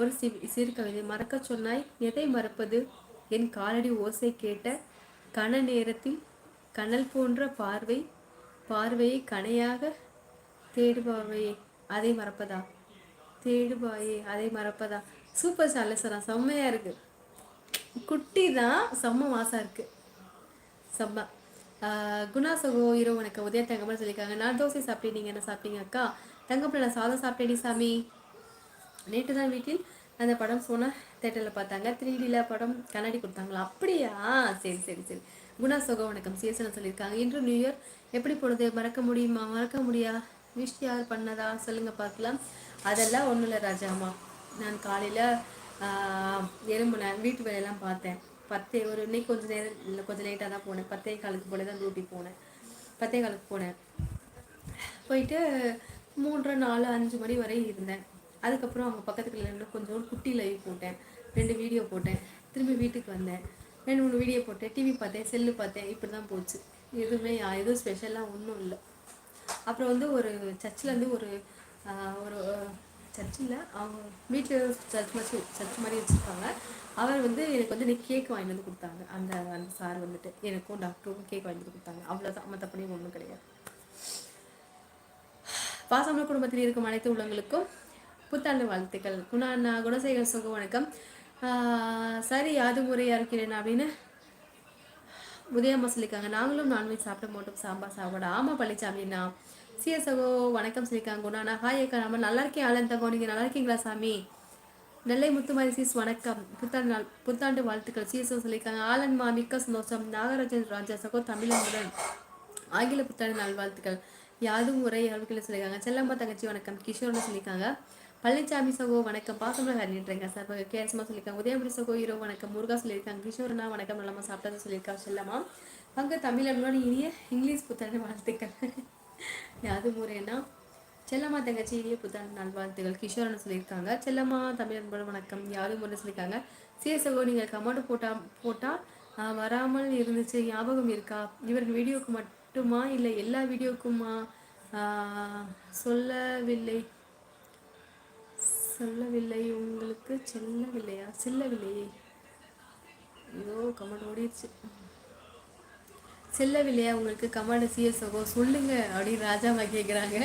ஒரு சி சிறுகவிதை மறக்க சொன்னாய் எதை மறப்பது? என் காலடி ஓசை கேட்ட கன நேரத்தில் கனல் போன்ற பார்வை பார்வையை கனையாக தேடுபவையே அதை மறப்பதா? தேடுபாயே அதை மறப்பதா? சூப்பர் சாலசரா செம்மையாக இருக்குது குட்டி தான் செம்ம மாசாக இருக்குது செம்ம. குணா சகோ இரவு உனக்கு உதய தங்கம்னு சொல்லியிருக்காங்க. நான் தோசை சாப்பிட்டேன். நீங்கள் என்ன சாப்பிட்டீங்க அக்கா? தங்கப்பில் நான் சாதம் சாப்பிட்டேடி சாமி. நேற்று தான் வீட்டில் அந்த படம் போனால் தேட்டரில் பார்த்தாங்க. த்ரீ டியில் படம் கண்ணாடி கொடுத்தாங்களா? அப்படியா? சரி சரி சரி. குணா சகோ வணக்கம். சிஎஸ்என் சொல்லியிருக்காங்க. இன்று நியூ இயர். எப்படி போனது? மறக்க முடியுமா? மறக்க முடியா? விஷ் யார் பண்ணதா? சொல்லுங்கள் பார்க்கலாம். அதெல்லாம் ஒன்றும் இல்லை ராஜாமா நான் காலையில் எறும்புனேன் வீட்டு வேலையெல்லாம் பார்த்தேன். பத்தே ஒரு இன்னைக்கு கொஞ்சம் நேரம் இல்லை கொஞ்சம் லேட்டாக தான் போனேன். பத்தே காலுக்கு போல தான் டியூட்டி போனேன். பத்தே காலுக்கு போனேன். போயிட்டு மூன்று நாலு அஞ்சு மணி வரை இருந்தேன். அதுக்கப்புறம் அவங்க பக்கத்துக்கு இருந்து கொஞ்சம் ஒரு குட்டி லைவ் போட்டேன். ரெண்டு வீடியோ போட்டேன். திரும்பி வீட்டுக்கு வந்தேன். ரெண்டு மூணு வீடியோ போட்டேன். டிவி பார்த்தேன் செல்லு பார்த்தேன். இப்படி தான் போச்சு. எதுவுமே எதுவும் ஸ்பெஷலாக ஒன்றும் இல்லை. அப்புறம் வந்து ஒரு சர்ச்சில் இருந்து ஒரு ஒரு சர்ச்சில் அவங்க வீட்டில் சர்ச் மாதிரி சர்ச் மாதிரி வச்சுருக்காங்க அவர் வந்து எனக்கு வந்து நீ கேக் வாங்கிட்டு வந்து கொடுத்தாங்க. அந்த அந்த சார் வந்துட்டு. எனக்கும் டாக்டருக்கும் கேக் வாங்கிட்டு வந்து கொடுத்தாங்க. அவ்வளோதான் மற்றபடி ஒன்றும் கிடையாது. பாசமல குடும்பத்தில் இருக்கும் அனைத்து உள்ளங்களுக்கும் புத்தாண்டு வாழ்த்துக்கள். குணா குணசேகர் சுக வணக்கம். ஆஹ் சரி யாது முறையாக இருக்கிறேன் அப்படின்னு உதயம்மா சொல்லியிருக்காங்க நாங்களும் நான்வெஜ் சாப்பிட மாட்டோம். சாம்பார் சாப்பிட. ஆமா பழனிசாமிண்ணா சிஎஸ்ஓ வணக்கம் சொல்லியிருக்காங்க. குணாண்ணா ஹாய் அக்கா. நம்ம நல்லா இருக்கேன் ஆலன் தங்கோ. நீங்க நல்லா இருக்கீங்களா சாமி? நெல்லை முத்துமாரி சீஸ் வணக்கம். புத்தாண்டு நாள் புத்தாண்டு வாழ்த்துக்கள். சிஎஸ்ஓ சொல்லியிருக்காங்க. ஆலன் மா மிக்க சந்தோஷம். நாகராஜன் ராஜா சகோ தமிழன்புடன் ஆங்கில புத்தாண்டு நாள் வாழ்த்துக்கள். யாதும் உரை அறிவிக்கல சொல்லியிருக்காங்க. செல்லம்மா தங்கச்சி வணக்கம். கிஷோர்னு சொல்லியிருக்காங்க. பழனிசாமி சகோ வணக்கம். பாசமல ஹரின்றங்க சார். கேரசமா சொல்லியிருக்காங்க. உதயபுரி சகோ ஹீரோ வணக்கம். முருகா சொல்லியிருக்காங்க. கிஷோர்னா வணக்கம். நல்லமா சாப்பிட்டது சொல்லியிருக்காங்க செல்லம்மா. பங்கு தமிழர்களோட இனிய இங்கிலீஷ் புத்தாண்டு வாழ்த்துக்கள். யாது முறைன்னா செல்லம்மா தங்கச்சி இனிய புத்தாண்டு நல்வாழ்த்துகள் கிஷோர்னு சொல்லியிருக்காங்க. செல்லம்மா தமிழர்களோட வணக்கம். யாரும் முறை சொல்லியிருக்காங்க. சிஎஸ்ஓ நீங்கள் கமெண்ட் போட்டா போட்டா வராமல் இருந்துச்சு. ஞாபகம் இருக்கா? இவரின் வீடியோக்கு மட்டுமா? இல்லை எல்லா வீடியோக்குமா? சொல்லவில்லை. சொல்லவில்லை உங்களுக்கு செல்லவில்லையா? செல்லவில்லையே. ஐயோ கமெண்ட் ஓடிடுச்சு. செல்லவில்லையா உங்களுக்கு கமெண்ட் சிஎஸ்ஓகோ சொல்லுங்க அப்படின்னு ராஜாமா கேட்குறாங்க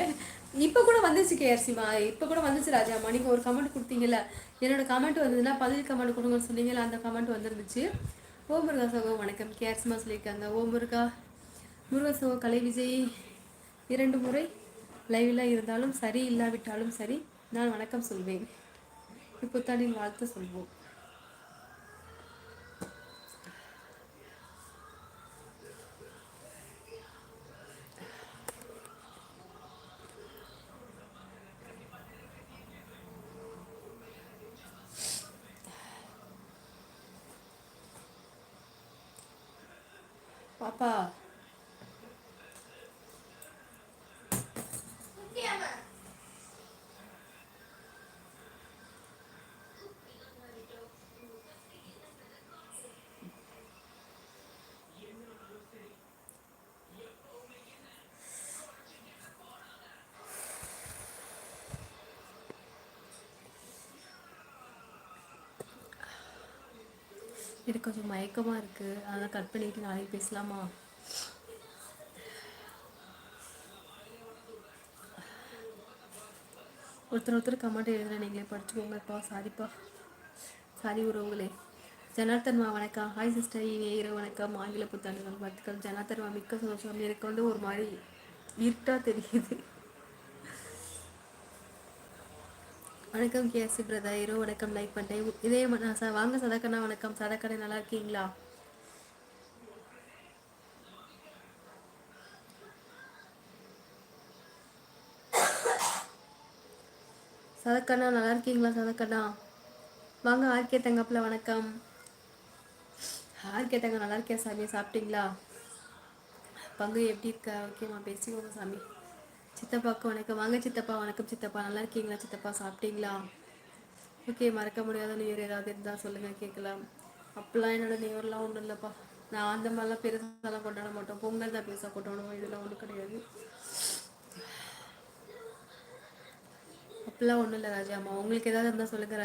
இப்போ கூட வந்துச்சு கேஆர்சிமா இப்போ கூட வந்துச்சு ராஜாமா நீங்கள் ஒரு கமெண்ட் கொடுத்தீங்கல்ல என்னோட கமெண்ட் வந்ததுன்னா பதில் கமெண்ட் கொடுங்கன்னு சொன்னீங்கல்ல அந்த கமெண்ட் வந்துருந்துச்சு. ஓ முருகா சகோ வணக்கம். கேஆர்சிமா சொல்லியிருக்காங்க. ஓ முருகா முருகா சகோ கலை விஜய் இரண்டு முறை லைவில் இருந்தாலும் சரி இல்லாவிட்டாலும் சரி நான் வணக்கம் சொல்வேன். புத்தாண்டின் வாழ்த்து சொல்வோம். பாப்பா எனக்கு கொஞ்சம் மயக்கமாக இருக்குது அதெல்லாம் கட் பண்ணிட்டு நாளைக்கு பேசலாமா? ஒருத்தர் ஒருத்தர் கமெண்ட் எழுதுறேன் நீங்களே படிச்சுக்கோங்கப்பா சாரிப்பா சாரி உறவுங்களே ஜனார்த்தன்மா வணக்கம். ஹாய் சிஸ்டர் இனிய இரவு வணக்கம். ஆங்கில புத்தாண்டு வாழ்த்துக்கள். ஜனார்த்தன்மா மிக்க சந்தோஷம். எனக்கு வந்து ஒரு மாதிரி இருட்டாக தெரியுது. வணக்கம் கேசி பிரதர் இரவு வணக்கம் லைக் பண்ணிட்டேன் இதே நான் வாங்க சதக்கண்ணா வணக்கம். சதக்கடை நல்லா இருக்கீங்களா? சதக்கண்ணா நல்லா இருக்கீங்களா சதக்கண்ணா வாங்க ஆர்கே தங்கப்பில் வணக்கம். ஆர்கே தங்க நல்லா இருக்கேன் சாமி? சாப்பிட்டீங்களா? பங்கு எப்படி இருக்கா? ஓகேம்மா பேசிக்கோங்க சாமி. சித்தப்பாக்கு வணக்கம். வாங்க சித்தப்பா வணக்கம் சித்தப்பா. நல்லா இருக்கீங்களா சித்தப்பா? சாப்பிட்டீங்களா? ஓகே மறக்க முடியாத நியூர் ஏதாவது இருந்தால் சொல்லுங்கள் கேட்கலாம். அப்போல்லாம் என்னோட நியூர்லாம் ஒன்றும் இல்லைப்பா. நான் அந்த மாதிரிலாம் பெருசாலாம் கொண்டாட மாட்டோம். பொங்கல் தான் பெருசாக கொண்டாடுவோம். இதெல்லாம் ஒன்றும் கிடையாது. அப்போல்லாம் ஒன்றும் இல்லை ராஜா அம்மா உங்களுக்கு ஏதாவது இருந்தால் சொல்லுங்கள்